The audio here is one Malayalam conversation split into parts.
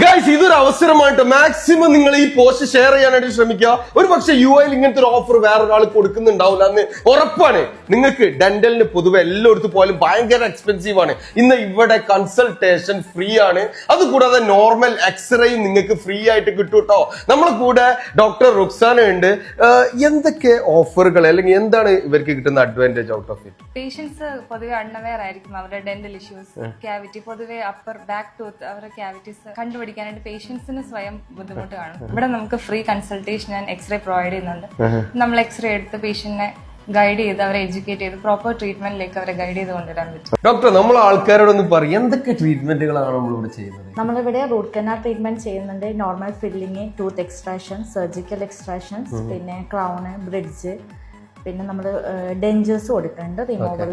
ഗൈസ് ഇതൊരു അവസരമായിട്ട് മാക്സിമം നിങ്ങൾ ഈ പോസ്റ്റ് ഷെയർ ചെയ്യാനായിട്ട് ശ്രമിക്കുക. ഒരു പക്ഷേ യു ഐയിൽ ഇങ്ങനത്തെ ഒരു ഓഫർ വേറെ ഒരാൾ കൊടുക്കുന്നുണ്ടാവില്ല എന്ന് ഉറപ്പാണ്. നിങ്ങൾക്ക് ഡെന്റലിന് പൊതുവെ എല്ലായിടത്തും പോയാലും ഭയങ്കര എക്സ്പെൻസീവ് ആണ്. ഇന്ന് ഇവിടെ കൺസൾട്ടേഷൻ ഫ്രീ ആണ്. അതുകൂടാതെ നോർമൽ എക്സ്റേയും നിങ്ങൾക്ക് ഫ്രീ ആയിട്ട് കിട്ടും കേട്ടോ. നമ്മളെ കൂടെ ഡോക്ടർ റുക്സാന ഉണ്ട്. എന്തൊക്കെ ഓഫറുകൾ അല്ലെങ്കിൽ എന്താണ് ഇവർക്ക് കിട്ടുന്ന advantage out of it patients പൊതുവെ അൺഅവെയർ ആയിരിക്കും അവരുടെ ഡെന്റൽ ഇഷ്യൂസ് ക്യാവിറ്റി പൊതുവെ അപ്പർ ബാക്ക് ടൂത്ത് അവരുടെ ക്യാവിറ്റീസ് കണ്ടുപിടിക്കാനായിട്ട് പേഷ്യൻസിന് സ്വയം ബുദ്ധിമുട്ട് കാണും. ഇവിടെ നമുക്ക് free consultation and x-ray provide ചെയ്യുന്നുണ്ട്. നമ്മൾ എക്സ്റേ എടുത്ത് പേഷ്യന്റിനെ ഗൈഡ് ചെയ്ത് അവരെ എഡ്യൂക്കേറ്റ് ചെയ്ത് പ്രോപ്പർ ട്രീറ്റ്മെന്റിലേക്ക് അവരെ ഗൈഡ് ചെയ്ത് കൊണ്ടുവരാൻ പറ്റും. ഡോക്ടർ നമ്മൾ ആൾക്കാരോടൊന്ന് പറയും. എന്തൊക്കെ ട്രീറ്റ്മെന്റുകളാണ് നമ്മൾ ഇവിടെ ചെയ്യുന്നത്? നമ്മളിവിടെ റൂട്ട് കനാൽ ട്രീറ്റ്മെന്റ് ചെയ്യുന്നുണ്ട്. Normal filling tooth extraction surgical extractions പിന്നെ ക്രൗണ് ബ്രിഡ്ജ് പിന്നെ നമ്മൾ ഡെഞ്ചേഴ്സ് കൊടുക്കുന്നുണ്ട് removal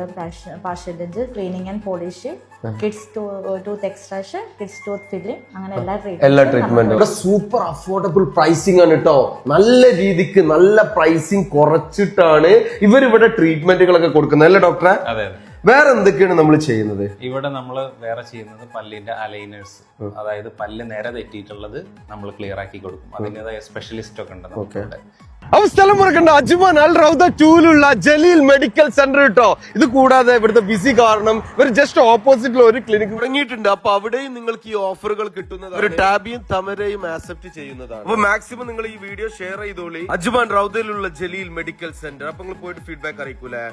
partial denture cleaning and polish kids tooth extraction kids tooth filling അങ്ങനെ എല്ലാ എല്ലാ ട്രീറ്റ്മെന്റും ഇവിടെ സൂപ്പർ അഫോർഡബിൾ പ്രൈസിംഗ് ആണ് കേട്ടോ നല്ല രീതിക്ക് നല്ല പ്രൈസിംഗ് കുറച്ചിട്ടാണ് ഇവർ ഇവിടെ ട്രീറ്റ്മെന്റുകളൊക്കെ കൊടുക്കുന്നത്. അല്ലേ ഡോക്ടറെ അതെ അതെ. വേറെ എന്തൊക്കെയാണ് നമ്മൾ ചെയ്യുന്നത്? ഇവിടെ നമ്മൾ വേറെ ചെയ്യുന്നത് പല്ലിന്റെ അലൈനേഴ്സ് അതായത് പല്ല് നേരെ തെറ്റിയിട്ടുള്ളത് നമ്മൾ ക്ലിയർ ആക്കി കൊടുക്കും. അതിന്റെതായ സ്പെഷ്യലിസ്റ്റ് ഒക്കെ ഉണ്ട് നമുക്ക് ഇവിടെ. അവ സ്ഥലം മറക്കണ്ട. അജ്മാൻ അൽ റൗദ ടൂലുള്ള ജലീൽ മെഡിക്കൽ സെന്റർ കേട്ടോ ഇത് കൂടാതെ ഇവിടുത്തെ ബിസി കാരണം ഇവർ ജസ്റ്റ് ഓപ്പോസിറ്റിൽ ഒരു ക്ലിനിക് തുടങ്ങിയിട്ടുണ്ട്. അപ്പൊ അവിടെയും നിങ്ങൾക്ക് ഈ ഓഫറുകൾ കിട്ടുന്നത് ഒരു ടാബിയും തമരയും ആക്സെപ്റ്റ് ചെയ്യുന്നതാണ്. അപ്പൊ മാക്സിമം നിങ്ങൾ ഈ വീഡിയോ ഷെയർ ചെയ്തോളി. അജ്മാൻ റൗദയിലുള്ള ജലീൽ മെഡിക്കൽ സെന്റർ. അപ്പൊ നിങ്ങൾ പോയിട്ട് ഫീഡ്ബാക്ക് അറിയിക്കൂലേ?